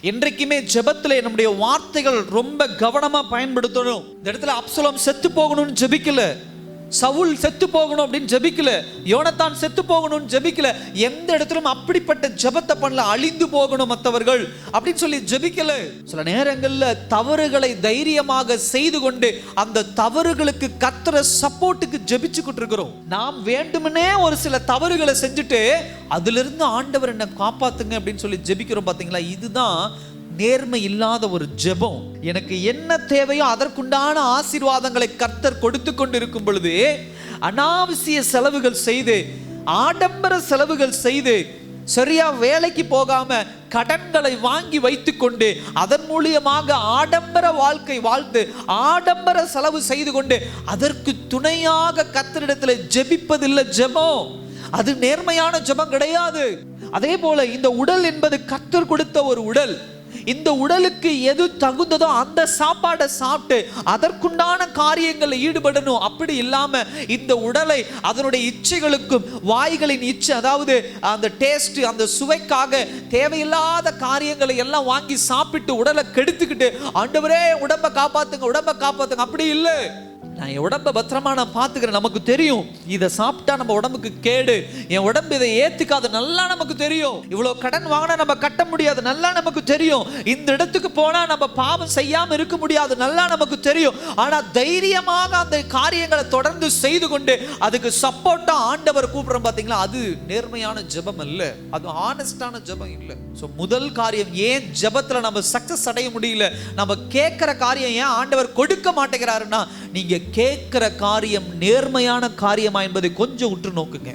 என்றைக்குமே ஜெபத்தில் நம்முடைய வார்த்தைகள் ரொம்ப கவனமா பயன்படுத்தணும். இந்த இடத்துல அப்சலம் செத்து போகணும்னு ஜெபிக்கல. சவுல் செத்து போகணும் அப்படின்னு ஜெபிக்கல. யோனத்தான் செத்து போகணும்னு ஜெபிக்கல. எந்த இடத்திலும் அப்படிப்பட்ட ஜெபத்தை பண்ணல. அழிந்து போகணும் மற்றவர்கள் அப்படின்னு சொல்லி ஜெபிக்கல. சில நேரங்களில் தவறுகளை தைரியமாக செய்து கொண்டு அந்த தவறுகளுக்கு கத்துற சப்போர்ட்டுக்கு ஜெபிச்சுக்கிட்டு இருக்கிறோம். நாம் வேண்டுமெனே ஒரு சில தவறுகளை செஞ்சுட்டு அதிலிருந்து ஆண்டவர் என்னை காப்பாத்துங்க அப்படின்னு சொல்லி ஜெபிக்கிறோம் பார்த்தீங்களா இதுதான் நேர்மை இல்லாத ஒரு ஜெபம். எனக்கு என்ன தேவையோ அதற்குண்டான ஆசீர்வாதங்களை கர்த்தர் கொடுத்து கொண்டிருக்கும் பொழுது அனாவசிய செலவுகள் செய்து ஆடம்பர செலவுகள் செய்து சரியா வேலைக்கு போகாம கடன்களை வாங்கி வைத்துக்கொண்டு அதன் மூலியமாக ஆடம்பர வாழ்க்கை வாழ்ந்து ஆடம்பர செலவு செய்து கொண்டு அதற்கு துணையாக கத்தரிடத்தில் ஜெபிப்பதில்லை ஜெபம். அது நேர்மையான ஜெபம் கிடையாது. அதே போல இந்த உடல் என்பது கத்தர் கொடுத்த ஒரு உடல். இந்த உடலுக்கு எது தகுந்ததோ அந்த சாப்பாடை சாப்பிட்டு அதற்குண்டான காரியங்களில் ஈடுபடணும். அப்படி இல்லாம இந்த உடலை அதனுடைய இச்சைகளுக்கும் வாய்களின் இச்சை அதாவது அந்த டேஸ்ட் அந்த சுவைக்காக தேவையில்லாத காரியங்களை எல்லாம் வாங்கி சாப்பிட்டு உடலை கெடுத்துக்கிட்டு ஆண்டவரே உடம்பை காப்பாத்துங்க உடம்பை காப்பாத்துங்க. அப்படி இல்லை. நான் என் உடம்பை பத்திரமா நான் பார்த்துக்கிறேன். நமக்கு தெரியும். இதை சாப்பிட்டா நம்ம உடம்புக்கு கேடு. என் உடம்பு இதை ஏத்துக்காது. நல்லா நமக்கு தெரியும். இவ்வளோ கடன் வாங்கினா நம்ம கட்ட முடியாது. நல்லா நமக்கு தெரியும். இந்த இடத்துக்கு போனால் நம்ம பாவம் செய்யாமல் இருக்க முடியாது. நல்லா நமக்கு தெரியும். ஆனால் தைரியமாக அந்த காரியங்களை தொடர்ந்து செய்து கொண்டு அதுக்கு சப்போர்ட்டா ஆண்டவர் கூப்பிடுறோம் பார்த்தீங்களா அது நேர்மையான ஜெபம் இல்லை அது ஆனஸ்டான ஜெபம் இல்லை. ஸோ முதல் காரியம் ஏன் ஜபத்தில் நம்ம சக்சஸ் அடைய முடியல? நம்ம கேட்குற காரியம் ஏன் ஆண்டவர் கொடுக்க மாட்டேங்கிறாருன்னா நீங்க கேட்கிற காரியம் நேர்மையான காரியமா என்பதை கொஞ்சம் உற்று நோக்குங்க.